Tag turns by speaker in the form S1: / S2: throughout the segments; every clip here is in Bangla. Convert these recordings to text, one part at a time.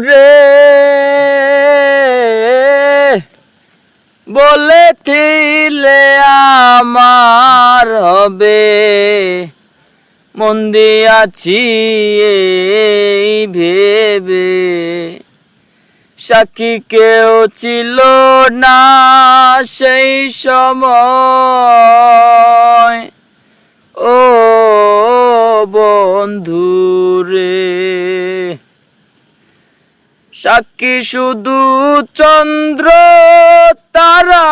S1: রে। বলেছিলে আমার হবে। মন্দি আছি এই ভেবে। সাক্ষী কেউ ছিল না সেই সময়। ও বন্ধু রে সাক্ষী শুধু চন্দ্র তারা।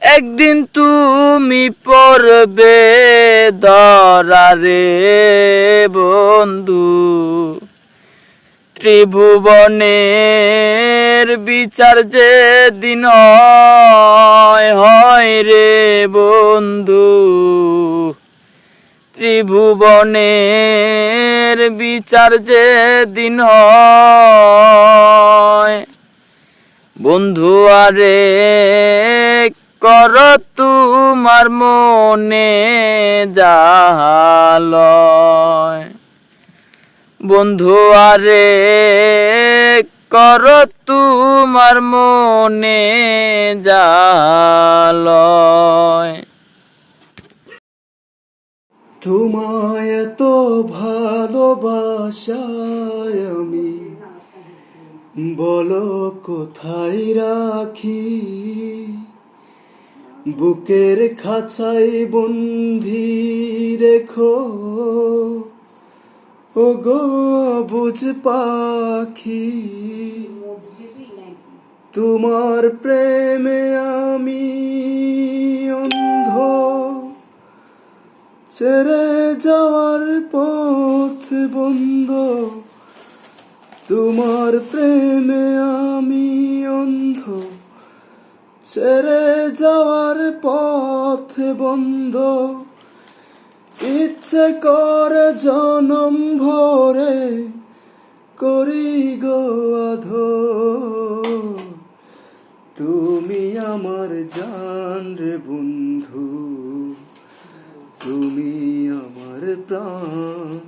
S1: একদিন তুমি পড়বে ধরারে বন্ধু। ত্রিভুবনের বিচার যে দিন হয় রে বন্ধু। ত্রিভুবনের বিচার যে দিন হয়। বন্ধু, আরে কর তোমার মনে জালয় বন্ধু, আরে কর তোমার মনে জালয়
S2: তোমায় এত ভালোবাসায় আমি। বলো কোথায় রাখি? বুকের খাঁচাই বন্ধি রেখো। ও গো বুঝ পাখি তোমার প্রেমে আমি ছেড়ে যাওয়ার পথ বন্ধ। তোমার প্রেমে আমি অন্ধ। ছেড়ে যাওয়ার পথ বন্ধ। ইচ্ছে করে জনম ভরে করি গো আধো। তুমি আমার জান রে বন্ধু। তুমি আমার প্রাণ।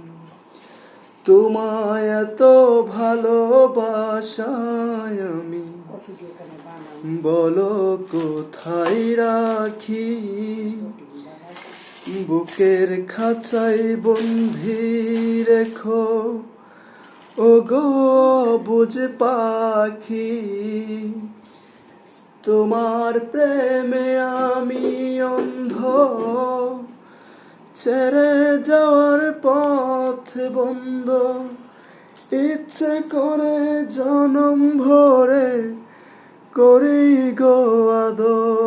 S2: তোমায় এত ভালোবাসায় আমি। বলো, কোথায় রাখি? বুকের খাঁচাই বন্ধি রেখো। ও গো বুঝ পাখি। তোমার প্রেমে আমি অন্ধ। ছেড়ে যাওয়ার পথ বন্ধ। ইচ্ছে করে জনম ভরে করি গো আদর।